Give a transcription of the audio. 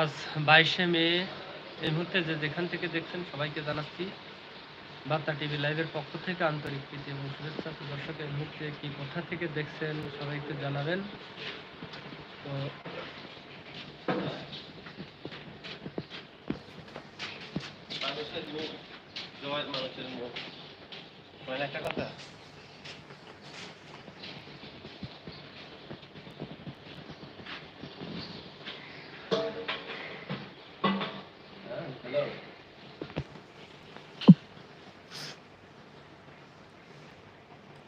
আজ বাইশে মে, এই মুহূর্তে যে যেখান থেকে দেখছেন সবাইকে জানাচ্ছি বার্তা টিভি লাইভের পক্ষ থেকে আন্তরিক প্রীতি এবং শুভেচ্ছা তো দর্শক, এই মুহূর্তে কি কোথা থেকে দেখছেন সবাইকে জানাবেন। তো মানুষের মুখ জয় মানুষের মুখ। একটা কথা